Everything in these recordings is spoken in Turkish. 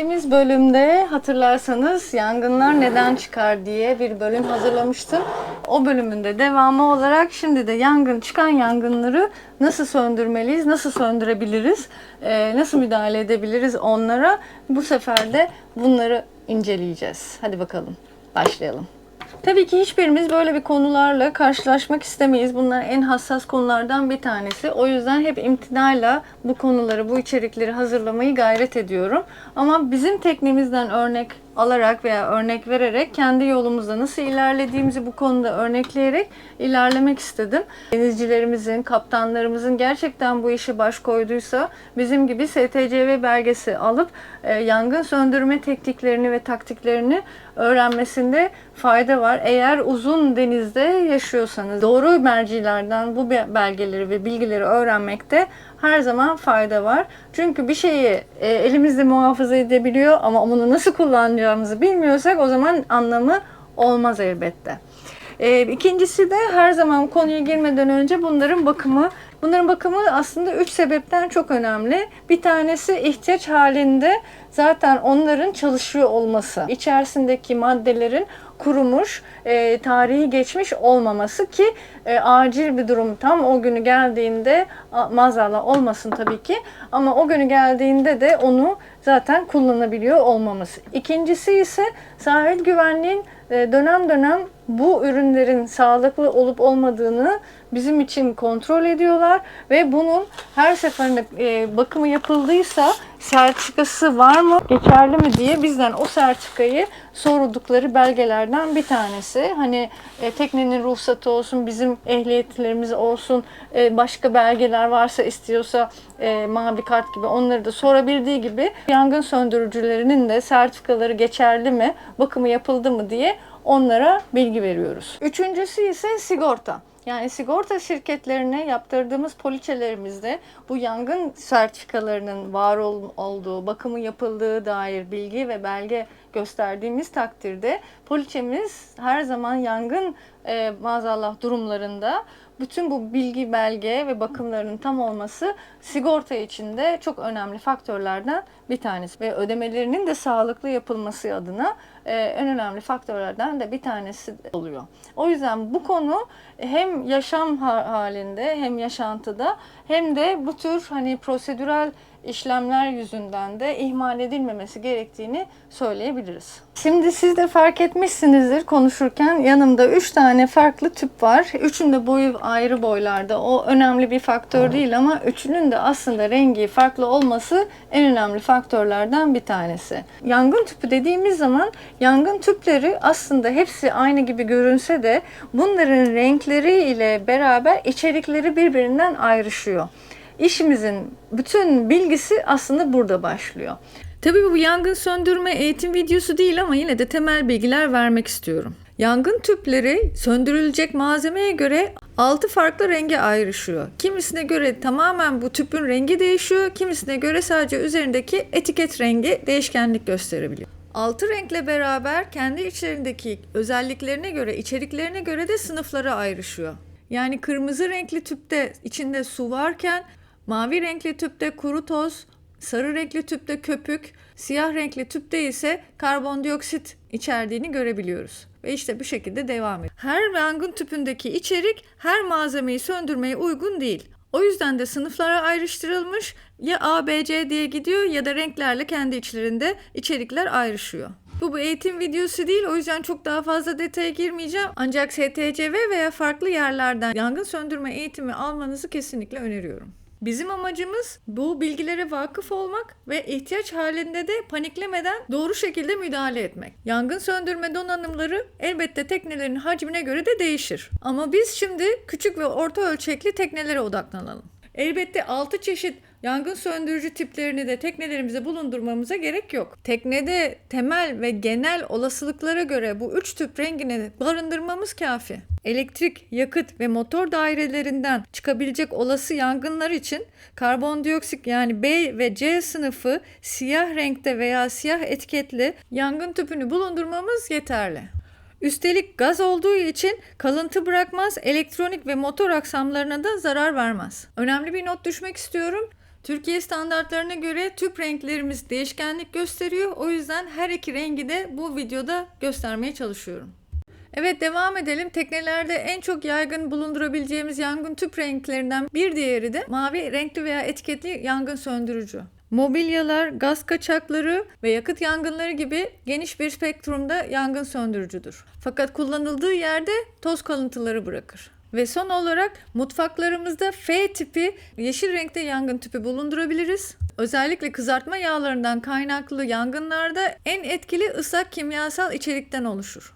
Geçtiğimiz bölümde hatırlarsanız yangınlar neden çıkar diye bir bölüm hazırlamıştım. O bölümün de devamı olarak şimdi de yangın çıkan yangınları nasıl söndürmeliyiz, nasıl söndürebiliriz, e, nasıl müdahale edebiliriz onlara. Bu sefer de bunları inceleyeceğiz. Hadi bakalım başlayalım. Tabii ki hiçbirimiz böyle bir konularla karşılaşmak istemeyiz. Bunlar en hassas konulardan bir tanesi. O yüzden hep imtinayla bu konuları, bu içerikleri hazırlamayı gayret ediyorum. Ama bizim tekniğimizden örnek alarak veya örnek vererek kendi yolumuzda nasıl ilerlediğimizi bu konuda örnekleyerek ilerlemek istedim. Denizcilerimizin, kaptanlarımızın gerçekten bu işe baş koyduysa bizim gibi STCV belgesi alıp e, yangın söndürme tekniklerini ve taktiklerini öğrenmesinde fayda var. Eğer uzun denizde yaşıyorsanız doğru mercilerden bu be- belgeleri ve bilgileri öğrenmekte her zaman fayda var. Çünkü bir şeyi e, elimizde muhafaza edebiliyor ama onu nasıl kullanacağımızı bilmiyorsak o zaman anlamı olmaz elbette. E, ikincisi de her zaman konuya girmeden önce bunların bakımı. Bunların bakımı aslında üç sebepten çok önemli. Bir tanesi ihtiyaç halinde zaten onların çalışıyor olması. İçerisindeki maddelerin kurumuş, e, tarihi geçmiş olmaması ki e, acil bir durum tam o günü geldiğinde a- maazallah olmasın tabii ki ama o günü geldiğinde de onu zaten kullanabiliyor olmamız. İkincisi ise sahil güvenliğin e, dönem dönem bu ürünlerin sağlıklı olup olmadığını bizim için kontrol ediyorlar ve bunun her seferinde e, bakımı yapıldıysa sertifikası var mı, geçerli mi diye bizden o sertifikayı sordukları belgelerden bir tanesi. Hani e, teknenin ruhsatı olsun, bizim ehliyetlerimiz olsun, e, başka belgeler varsa istiyorsa e, mavi kart gibi onları da sorabildiği gibi yangın söndürücülerinin de sertifikaları geçerli mi, bakımı yapıldı mı diye onlara bilgi veriyoruz. Üçüncüsü ise sigorta. Yani sigorta şirketlerine yaptırdığımız poliçelerimizde bu yangın sertifikalarının var ol- olduğu, bakımı yapıldığı dair bilgi ve belge gösterdiğimiz takdirde poliçemiz her zaman yangın e, maazallah durumlarında bütün bu bilgi, belge ve bakımların tam olması sigorta için de çok önemli faktörlerden bir tanesi. Ve ödemelerinin de sağlıklı yapılması adına e, en önemli faktörlerden de bir tanesi oluyor. O yüzden bu konu hem yaşam ha- halinde hem yaşantıda hem de bu tür hani prosedürel işlemler yüzünden de ihmal edilmemesi gerektiğini söyleyebiliriz. Şimdi siz de fark etmişsinizdir konuşurken yanımda 3 tane farklı tüp var. Üçünün de boyu ayrı boylarda. O önemli bir faktör değil ama üçünün de aslında rengi farklı olması en önemli faktörlerden bir tanesi. Yangın tüpü dediğimiz zaman yangın tüpleri aslında hepsi aynı gibi görünse de bunların renkleri ile beraber içerikleri birbirinden ayrışıyor. İşimizin bütün bilgisi aslında burada başlıyor. Tabii bu yangın söndürme eğitim videosu değil ama yine de temel bilgiler vermek istiyorum. Yangın tüpleri söndürülecek malzemeye göre 6 farklı renge ayrışıyor. Kimisine göre tamamen bu tüpün rengi değişiyor, kimisine göre sadece üzerindeki etiket rengi değişkenlik gösterebiliyor. Altı renkle beraber kendi içlerindeki özelliklerine göre, içeriklerine göre de sınıflara ayrışıyor. Yani kırmızı renkli tüpte içinde su varken mavi renkli tüpte kuru toz, sarı renkli tüpte köpük, siyah renkli tüpte ise karbondioksit içerdiğini görebiliyoruz. Ve işte bu şekilde devam ediyor. Her yangın tüpündeki içerik her malzemeyi söndürmeye uygun değil. O yüzden de sınıflara ayrıştırılmış ya A, B, C diye gidiyor ya da renklerle kendi içlerinde içerikler ayrışıyor. Bu, bu eğitim videosu değil o yüzden çok daha fazla detaya girmeyeceğim. Ancak STCV veya farklı yerlerden yangın söndürme eğitimi almanızı kesinlikle öneriyorum. Bizim amacımız bu bilgilere vakıf olmak ve ihtiyaç halinde de paniklemeden doğru şekilde müdahale etmek. Yangın söndürme donanımları elbette teknelerin hacmine göre de değişir. Ama biz şimdi küçük ve orta ölçekli teknelere odaklanalım. Elbette 6 çeşit yangın söndürücü tiplerini de teknelerimize bulundurmamıza gerek yok. Teknede temel ve genel olasılıklara göre bu 3 tüp rengini barındırmamız kafi. Elektrik, yakıt ve motor dairelerinden çıkabilecek olası yangınlar için karbondioksit yani B ve C sınıfı siyah renkte veya siyah etiketli yangın tüpünü bulundurmamız yeterli. Üstelik gaz olduğu için kalıntı bırakmaz, elektronik ve motor aksamlarına da zarar vermez. Önemli bir not düşmek istiyorum. Türkiye standartlarına göre tüp renklerimiz değişkenlik gösteriyor. O yüzden her iki rengi de bu videoda göstermeye çalışıyorum. Evet devam edelim. Teknelerde en çok yaygın bulundurabileceğimiz yangın tüp renklerinden bir diğeri de mavi renkli veya etiketli yangın söndürücü. Mobilyalar, gaz kaçakları ve yakıt yangınları gibi geniş bir spektrumda yangın söndürücüdür. Fakat kullanıldığı yerde toz kalıntıları bırakır. Ve son olarak mutfaklarımızda F tipi yeşil renkte yangın tüpü bulundurabiliriz. Özellikle kızartma yağlarından kaynaklı yangınlarda en etkili ıslak kimyasal içerikten oluşur.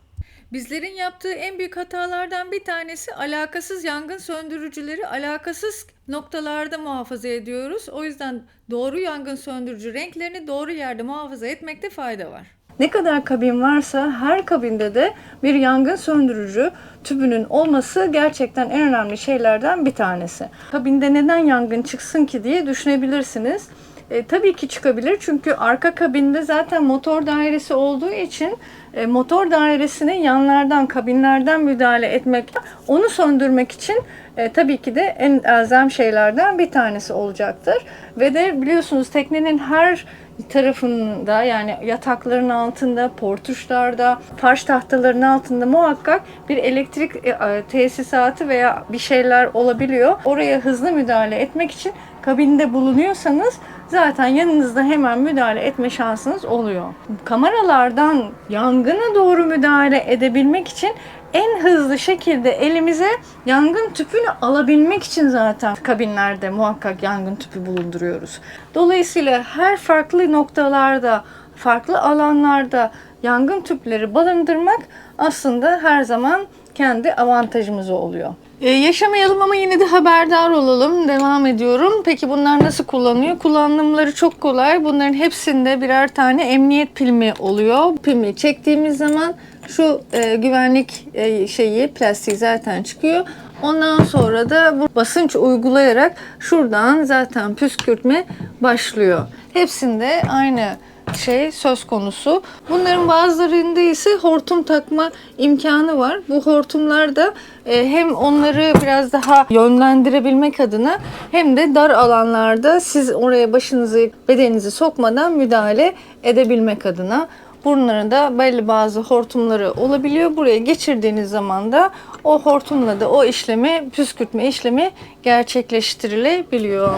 Bizlerin yaptığı en büyük hatalardan bir tanesi alakasız yangın söndürücüleri alakasız noktalarda muhafaza ediyoruz. O yüzden doğru yangın söndürücü renklerini doğru yerde muhafaza etmekte fayda var. Ne kadar kabin varsa her kabinde de bir yangın söndürücü tübünün olması gerçekten en önemli şeylerden bir tanesi. Kabinde neden yangın çıksın ki diye düşünebilirsiniz. E, tabii ki çıkabilir çünkü arka kabinde zaten motor dairesi olduğu için e, motor dairesine yanlardan, kabinlerden müdahale etmek, onu söndürmek için e, tabii ki de en elzem şeylerden bir tanesi olacaktır. Ve de biliyorsunuz teknenin her tarafında yani yatakların altında, portuşlarda, farş tahtalarının altında muhakkak bir elektrik e, tesisatı veya bir şeyler olabiliyor. Oraya hızlı müdahale etmek için kabinde bulunuyorsanız zaten yanınızda hemen müdahale etme şansınız oluyor. Kameralardan yangına doğru müdahale edebilmek için en hızlı şekilde elimize yangın tüpünü alabilmek için zaten kabinlerde muhakkak yangın tüpü bulunduruyoruz. Dolayısıyla her farklı noktalarda, farklı alanlarda yangın tüpleri barındırmak aslında her zaman kendi avantajımız oluyor. Ee, yaşamayalım ama yine de haberdar olalım. Devam ediyorum. Peki bunlar nasıl kullanılıyor? Kullanımları çok kolay. Bunların hepsinde birer tane emniyet pilmi oluyor. Pilmi çektiğimiz zaman şu e, güvenlik e, şeyi plastiği zaten çıkıyor. Ondan sonra da bu basınç uygulayarak şuradan zaten püskürtme başlıyor. Hepsinde aynı şey söz konusu. Bunların bazılarında ise hortum takma imkanı var. Bu hortumlar da e, hem onları biraz daha yönlendirebilmek adına hem de dar alanlarda siz oraya başınızı, bedeninizi sokmadan müdahale edebilmek adına. Bunların da belli bazı hortumları olabiliyor. Buraya geçirdiğiniz zaman da o hortumla da o işlemi, püskürtme işlemi gerçekleştirilebiliyor.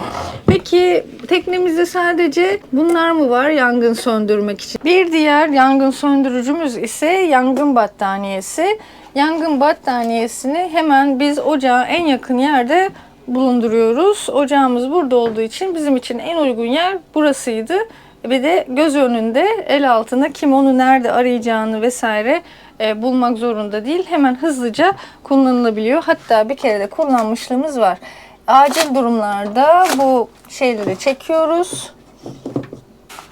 Peki teknemizde sadece bunlar mı var yangın söndürmek için? Bir diğer yangın söndürücümüz ise yangın battaniyesi. Yangın battaniyesini hemen biz ocağa en yakın yerde bulunduruyoruz. Ocağımız burada olduğu için bizim için en uygun yer burasıydı. Ve de göz önünde el altında kim onu nerede arayacağını vesaire e, bulmak zorunda değil. Hemen hızlıca kullanılabiliyor. Hatta bir kere de kullanmışlığımız var. Acil durumlarda bu şeyleri çekiyoruz.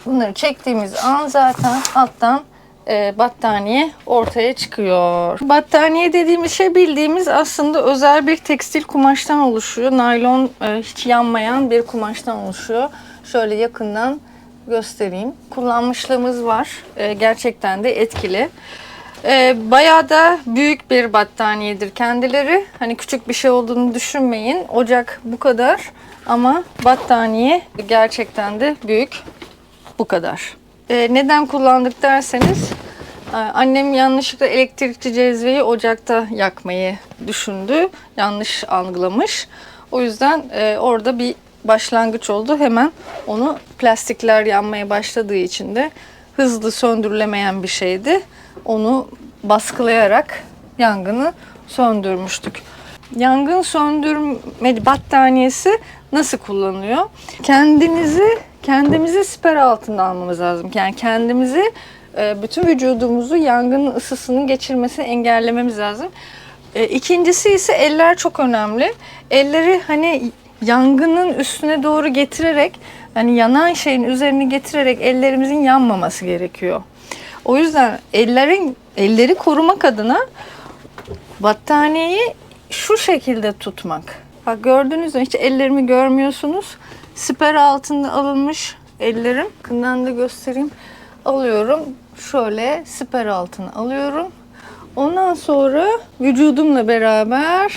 Bunları çektiğimiz an zaten alttan e, battaniye ortaya çıkıyor. Battaniye dediğimiz şey bildiğimiz aslında özel bir tekstil kumaştan oluşuyor. Naylon e, hiç yanmayan bir kumaştan oluşuyor. Şöyle yakından göstereyim. Kullanmışlığımız var. E, gerçekten de etkili. E, bayağı da büyük bir battaniyedir kendileri. Hani küçük bir şey olduğunu düşünmeyin. Ocak bu kadar ama battaniye gerçekten de büyük bu kadar. E, neden kullandık derseniz e, annem yanlışlıkla elektrikli cezveyi ocakta yakmayı düşündü. Yanlış algılamış. O yüzden e, orada bir başlangıç oldu. Hemen onu plastikler yanmaya başladığı için de hızlı söndürülemeyen bir şeydi. Onu baskılayarak yangını söndürmüştük. Yangın söndürme battaniyesi nasıl kullanılıyor? Kendinizi kendimizi siper altında almamız lazım. Yani kendimizi e, bütün vücudumuzu yangının ısısının geçirmesini engellememiz lazım. E, İkincisi ise eller çok önemli. Elleri hani yangının üstüne doğru getirerek hani yanan şeyin üzerine getirerek ellerimizin yanmaması gerekiyor. O yüzden ellerin elleri korumak adına battaniyeyi şu şekilde tutmak. Bak gördünüz mü hiç ellerimi görmüyorsunuz. Siper altında alınmış ellerim. Yakından da göstereyim. Alıyorum. Şöyle siper altına alıyorum. Ondan sonra vücudumla beraber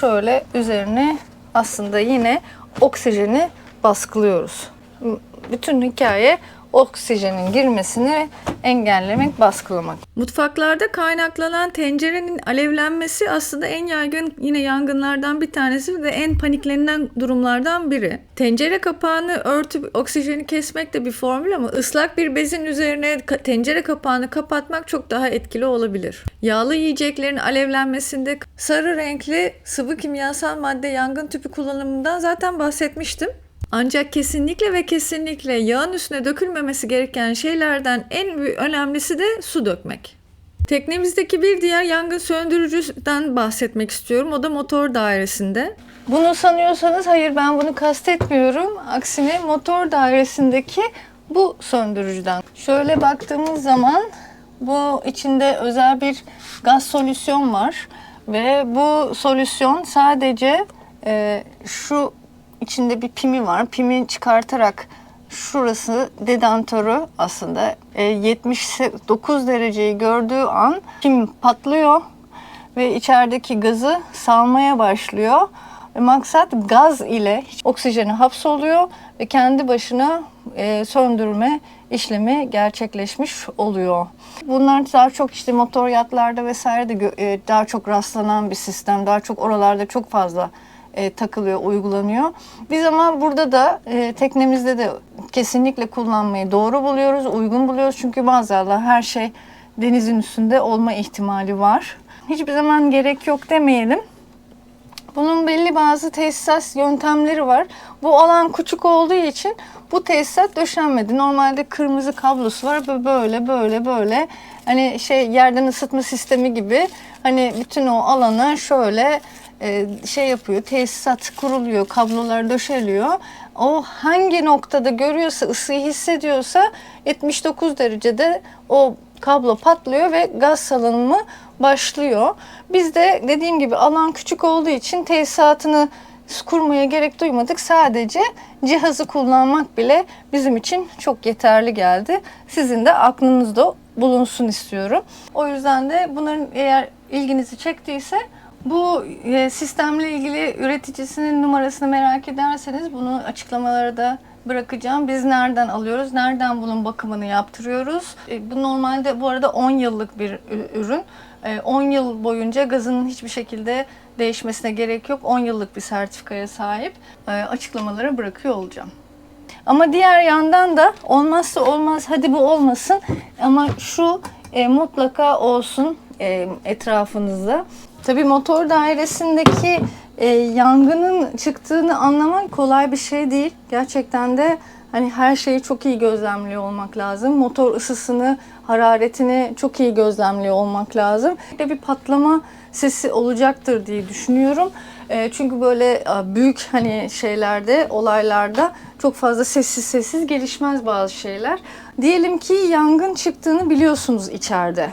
şöyle üzerine aslında yine oksijeni baskılıyoruz. Bütün hikaye oksijenin girmesini engellemek, baskılamak. Mutfaklarda kaynaklanan tencerenin alevlenmesi aslında en yaygın yine yangınlardan bir tanesi ve en paniklenilen durumlardan biri. Tencere kapağını örtüp oksijeni kesmek de bir formül ama ıslak bir bezin üzerine tencere kapağını kapatmak çok daha etkili olabilir. Yağlı yiyeceklerin alevlenmesinde sarı renkli sıvı kimyasal madde yangın tüpü kullanımından zaten bahsetmiştim. Ancak kesinlikle ve kesinlikle yağın üstüne dökülmemesi gereken şeylerden en önemlisi de su dökmek. Teknemizdeki bir diğer yangın söndürücüden bahsetmek istiyorum. O da motor dairesinde. Bunu sanıyorsanız hayır ben bunu kastetmiyorum. Aksine motor dairesindeki bu söndürücüden. Şöyle baktığımız zaman bu içinde özel bir gaz solüsyon var ve bu solüsyon sadece e, şu içinde bir pimi var. Pimi çıkartarak şurası dedantörü aslında e, 79 dereceyi gördüğü an pim patlıyor ve içerideki gazı salmaya başlıyor. E, Maksat gaz ile oksijeni hapsoluyor ve kendi başına e, söndürme işlemi gerçekleşmiş oluyor. Bunlar daha çok işte motor yatlarda vesaire de e, daha çok rastlanan bir sistem. Daha çok oralarda çok fazla e, takılıyor, uygulanıyor. Biz ama burada da e, teknemizde de kesinlikle kullanmayı doğru buluyoruz, uygun buluyoruz. Çünkü maazallah her şey denizin üstünde olma ihtimali var. Hiçbir zaman gerek yok demeyelim. Bunun belli bazı tesisat yöntemleri var. Bu alan küçük olduğu için bu tesisat döşenmedi. Normalde kırmızı kablosu var ve böyle böyle böyle hani şey yerden ısıtma sistemi gibi hani bütün o alana şöyle şey yapıyor. Tesisat kuruluyor, kablolar döşeliyor. O hangi noktada görüyorsa, ısıyı hissediyorsa 79 derecede o kablo patlıyor ve gaz salınımı başlıyor. Biz de dediğim gibi alan küçük olduğu için tesisatını kurmaya gerek duymadık. Sadece cihazı kullanmak bile bizim için çok yeterli geldi. Sizin de aklınızda bulunsun istiyorum. O yüzden de bunların eğer ilginizi çektiyse bu e, sistemle ilgili üreticisinin numarasını merak ederseniz bunu açıklamalara da bırakacağım. Biz nereden alıyoruz? Nereden bunun bakımını yaptırıyoruz? E, Bu normalde bu arada 10 yıllık bir ürün. E, 10 yıl boyunca gazının hiçbir şekilde değişmesine gerek yok. 10 yıllık bir sertifikaya sahip. E, Açıklamalara bırakıyor olacağım. Ama diğer yandan da olmazsa olmaz hadi bu olmasın ama şu e, mutlaka olsun e, etrafınızda. Tabii motor dairesindeki e, yangının çıktığını anlamak kolay bir şey değil. Gerçekten de hani her şeyi çok iyi gözlemliyor olmak lazım. Motor ısısını, hararetini çok iyi gözlemliyor olmak lazım. Bir bir patlama sesi olacaktır diye düşünüyorum. E, çünkü böyle e, büyük hani şeylerde, olaylarda çok fazla sessiz sessiz gelişmez bazı şeyler. Diyelim ki yangın çıktığını biliyorsunuz içeride.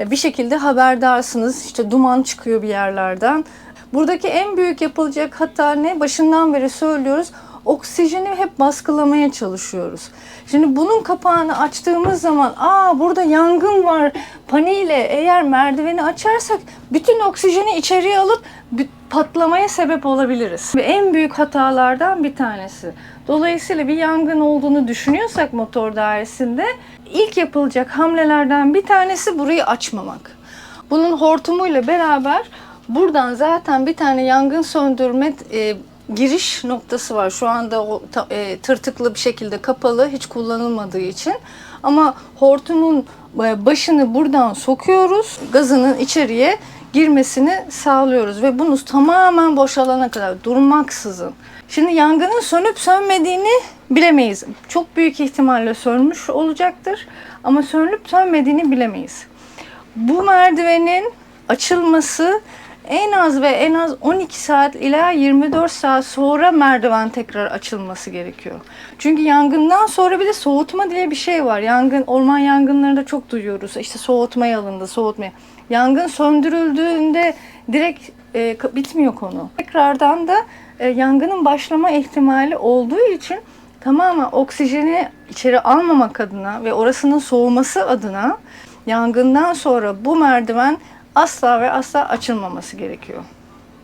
E, Bir şekilde haberdarsınız. İşte duman çıkıyor bir yerlerden. Buradaki en büyük yapılacak hata ne? Başından beri söylüyoruz. Oksijeni hep baskılamaya çalışıyoruz. Şimdi bunun kapağını açtığımız zaman aa burada yangın var paniğiyle eğer merdiveni açarsak bütün oksijeni içeriye alıp patlamaya sebep olabiliriz. Ve en büyük hatalardan bir tanesi. Dolayısıyla bir yangın olduğunu düşünüyorsak motor dairesinde ilk yapılacak hamlelerden bir tanesi burayı açmamak. Bunun hortumuyla beraber buradan zaten bir tane yangın söndürme e, giriş noktası var. Şu anda o e, tırtıklı bir şekilde kapalı, hiç kullanılmadığı için. Ama hortumun e, başını buradan sokuyoruz. Gazının içeriye girmesini sağlıyoruz ve bunu tamamen boşalana kadar durmaksızın. Şimdi yangının sönüp sönmediğini bilemeyiz. Çok büyük ihtimalle sönmüş olacaktır ama sönüp sönmediğini bilemeyiz. Bu merdivenin açılması en az ve en az 12 saat ila 24 saat sonra merdiven tekrar açılması gerekiyor. Çünkü yangından sonra bir de soğutma diye bir şey var. Yangın orman yangınlarında çok duyuyoruz. İşte soğutmaya alındı, soğutmaya. Yangın söndürüldüğünde direkt e, bitmiyor konu. Tekrardan da e, yangının başlama ihtimali olduğu için tamamen oksijeni içeri almamak adına ve orasının soğuması adına yangından sonra bu merdiven asla ve asla açılmaması gerekiyor.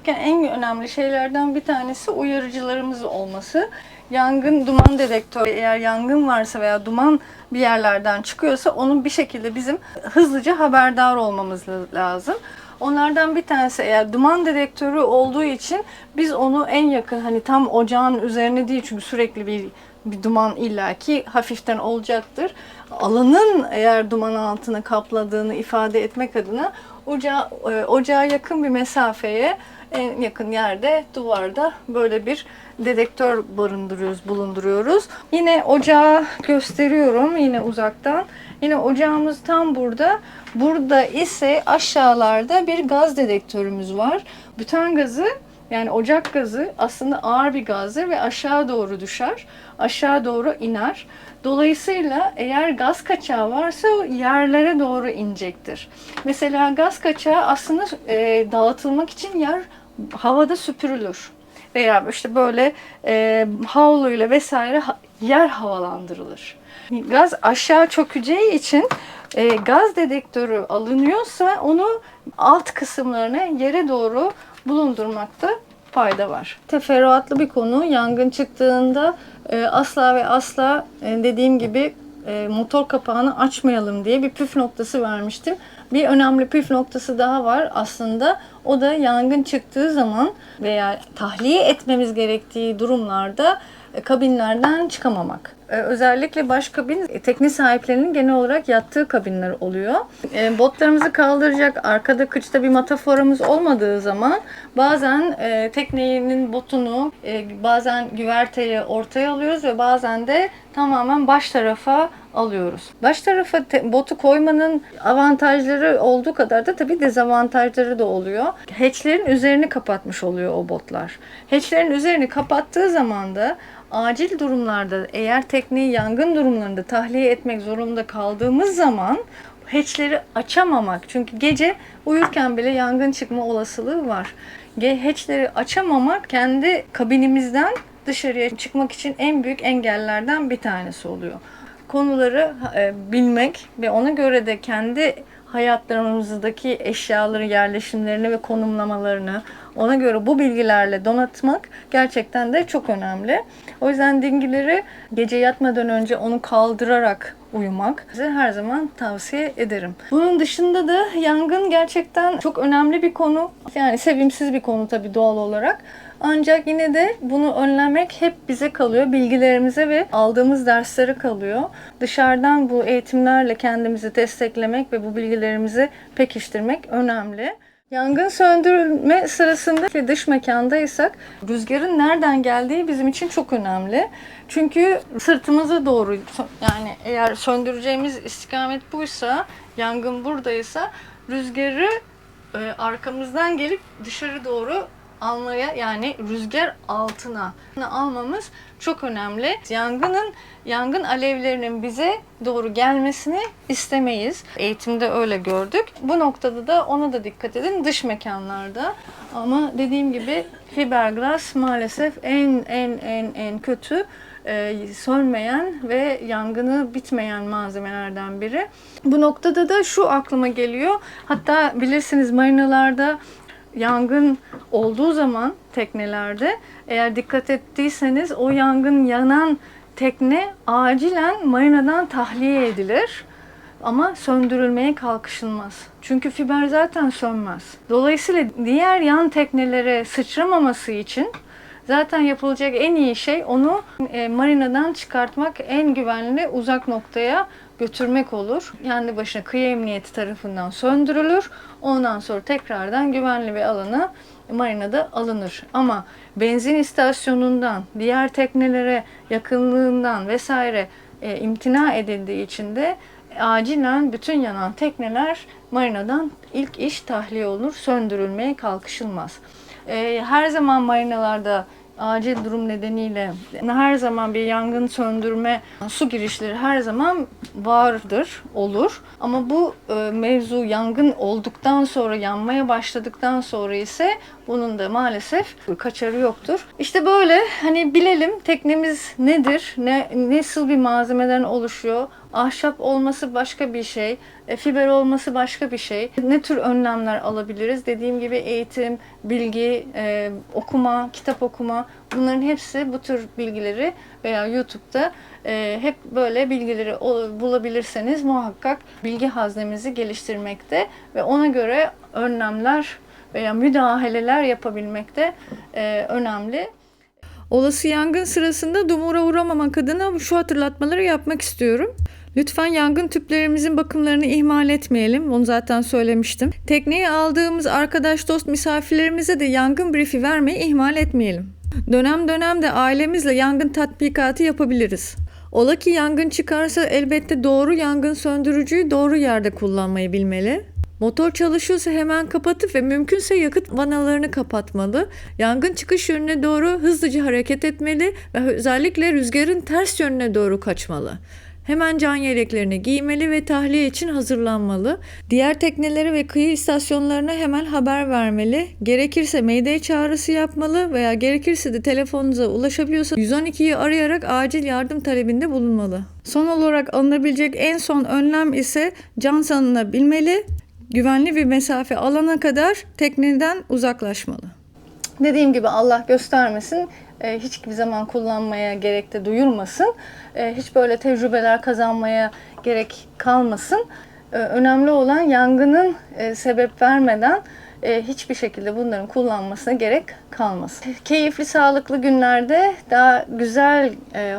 En önemli şeylerden bir tanesi uyarıcılarımız olması. Yangın duman dedektörü eğer yangın varsa veya duman bir yerlerden çıkıyorsa onun bir şekilde bizim hızlıca haberdar olmamız lazım. Onlardan bir tanesi eğer duman dedektörü olduğu için biz onu en yakın hani tam ocağın üzerine değil çünkü sürekli bir bir duman illaki hafiften olacaktır. Alanın eğer duman altını kapladığını ifade etmek adına ocağa, e, ocağa yakın bir mesafeye en yakın yerde duvarda böyle bir dedektör barındırıyoruz, bulunduruyoruz. Yine ocağı gösteriyorum yine uzaktan. Yine ocağımız tam burada. Burada ise aşağılarda bir gaz dedektörümüz var. Bütün gazı yani ocak gazı aslında ağır bir gazdır ve aşağı doğru düşer. Aşağı doğru iner. Dolayısıyla eğer gaz kaçağı varsa yerlere doğru inecektir. Mesela gaz kaçağı aslında e, dağıtılmak için yer havada süpürülür. Veya işte böyle e, havluyla vesaire yer havalandırılır. Gaz aşağı çökeceği için e, gaz dedektörü alınıyorsa onu alt kısımlarına yere doğru bulundurmakta fayda var. Teferruatlı bir konu. Yangın çıktığında e, asla ve asla e, dediğim gibi e, motor kapağını açmayalım diye bir püf noktası vermiştim. Bir önemli püf noktası daha var aslında. O da yangın çıktığı zaman veya tahliye etmemiz gerektiği durumlarda kabinlerden çıkamamak. E, Özellikle baş kabin e, tekne sahiplerinin genel olarak yattığı kabinler oluyor. E, Botlarımızı kaldıracak arkada kıçta bir mataforumuz olmadığı zaman bazen e, teknenin botunu e, bazen güverteyi ortaya alıyoruz ve bazen de tamamen baş tarafa alıyoruz. Baş tarafa botu koymanın avantajları olduğu kadar da tabii dezavantajları da oluyor. Hatchlerin üzerini kapatmış oluyor o botlar. Hatchlerin üzerini kapattığı zaman da acil durumlarda eğer tekneyi yangın durumlarında tahliye etmek zorunda kaldığımız zaman hatchleri açamamak. Çünkü gece uyurken bile yangın çıkma olasılığı var. Hatchleri açamamak kendi kabinimizden dışarıya çıkmak için en büyük engellerden bir tanesi oluyor. Konuları e, bilmek ve ona göre de kendi hayatlarımızdaki eşyaların yerleşimlerini ve konumlamalarını ona göre bu bilgilerle donatmak gerçekten de çok önemli. O yüzden dingileri gece yatmadan önce onu kaldırarak uyumak size her zaman tavsiye ederim. Bunun dışında da yangın gerçekten çok önemli bir konu. Yani sevimsiz bir konu tabii doğal olarak. Ancak yine de bunu önlemek hep bize kalıyor. Bilgilerimize ve aldığımız derslere kalıyor. Dışarıdan bu eğitimlerle kendimizi desteklemek ve bu bilgilerimizi pekiştirmek önemli. Yangın söndürülme sırasında ve dış mekandaysak rüzgarın nereden geldiği bizim için çok önemli. Çünkü sırtımıza doğru yani eğer söndüreceğimiz istikamet buysa, yangın buradaysa rüzgarı e, arkamızdan gelip dışarı doğru almaya yani rüzgar altına almamız çok önemli. Yangının yangın alevlerinin bize doğru gelmesini istemeyiz. Eğitimde öyle gördük. Bu noktada da ona da dikkat edin dış mekanlarda. Ama dediğim gibi fiberglass maalesef en en en en kötü e, sönmeyen ve yangını bitmeyen malzemelerden biri. Bu noktada da şu aklıma geliyor. Hatta bilirsiniz marinalarda yangın olduğu zaman teknelerde eğer dikkat ettiyseniz o yangın yanan tekne acilen marinadan tahliye edilir. Ama söndürülmeye kalkışılmaz. Çünkü fiber zaten sönmez. Dolayısıyla diğer yan teknelere sıçramaması için zaten yapılacak en iyi şey onu e, marinadan çıkartmak en güvenli uzak noktaya götürmek olur. Kendi başına kıyı emniyeti tarafından söndürülür. Ondan sonra tekrardan güvenli bir alana marinada alınır. Ama benzin istasyonundan, diğer teknelere yakınlığından vesaire e, imtina edildiği için de acilen bütün yanan tekneler marinadan ilk iş tahliye olur, söndürülmeye kalkışılmaz. E, her zaman marinalarda acil durum nedeniyle her zaman bir yangın söndürme su girişleri her zaman vardır, olur. Ama bu e, mevzu yangın olduktan sonra, yanmaya başladıktan sonra ise Bunun da maalesef kaçarı yoktur. İşte böyle hani bilelim teknemiz nedir, ne nasıl bir malzemeden oluşuyor, ahşap olması başka bir şey, e, fiber olması başka bir şey. Ne tür önlemler alabiliriz? Dediğim gibi eğitim, bilgi, e, okuma, kitap okuma bunların hepsi bu tür bilgileri veya YouTube'da e, hep böyle bilgileri bulabilirseniz muhakkak bilgi haznemizi geliştirmekte ve ona göre önlemler veya müdahaleler yapabilmekte önemli. Olası yangın sırasında dumura uğramamak adına şu hatırlatmaları yapmak istiyorum. Lütfen yangın tüplerimizin bakımlarını ihmal etmeyelim. Onu zaten söylemiştim. Tekneye aldığımız arkadaş dost misafirlerimize de yangın brifi vermeyi ihmal etmeyelim. Dönem dönem de ailemizle yangın tatbikatı yapabiliriz. Ola ki yangın çıkarsa elbette doğru yangın söndürücüyü doğru yerde kullanmayı bilmeli. Motor çalışıyorsa hemen kapatıp ve mümkünse yakıt vanalarını kapatmalı. Yangın çıkış yönüne doğru hızlıca hareket etmeli ve özellikle rüzgarın ters yönüne doğru kaçmalı. Hemen can yeleklerini giymeli ve tahliye için hazırlanmalı. Diğer teknelere ve kıyı istasyonlarına hemen haber vermeli. Gerekirse mayday çağrısı yapmalı veya gerekirse de telefonunuza ulaşabiliyorsa 112'yi arayarak acil yardım talebinde bulunmalı. Son olarak alınabilecek en son önlem ise can sanınabilmeli. Güvenli bir mesafe alana kadar tekneden uzaklaşmalı. Dediğim gibi Allah göstermesin, e, hiçbir zaman kullanmaya gerek de duyurmasın. E, Hiç böyle tecrübeler kazanmaya gerek kalmasın. E, Önemli olan yangının sebep vermeden hiçbir şekilde bunların kullanmasına gerek kalmasın. Keyifli, sağlıklı günlerde daha güzel,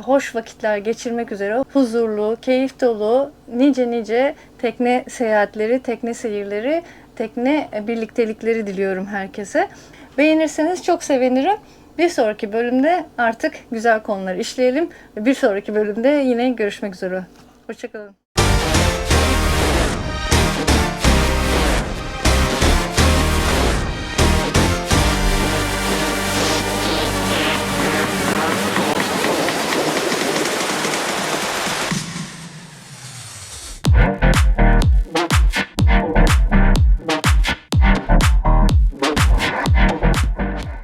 hoş vakitler geçirmek üzere huzurlu, keyif dolu, nice nice tekne seyahatleri, tekne seyirleri, tekne birliktelikleri diliyorum herkese. Beğenirseniz çok sevinirim. Bir sonraki bölümde artık güzel konuları işleyelim. Bir sonraki bölümde yine görüşmek üzere. Hoşçakalın.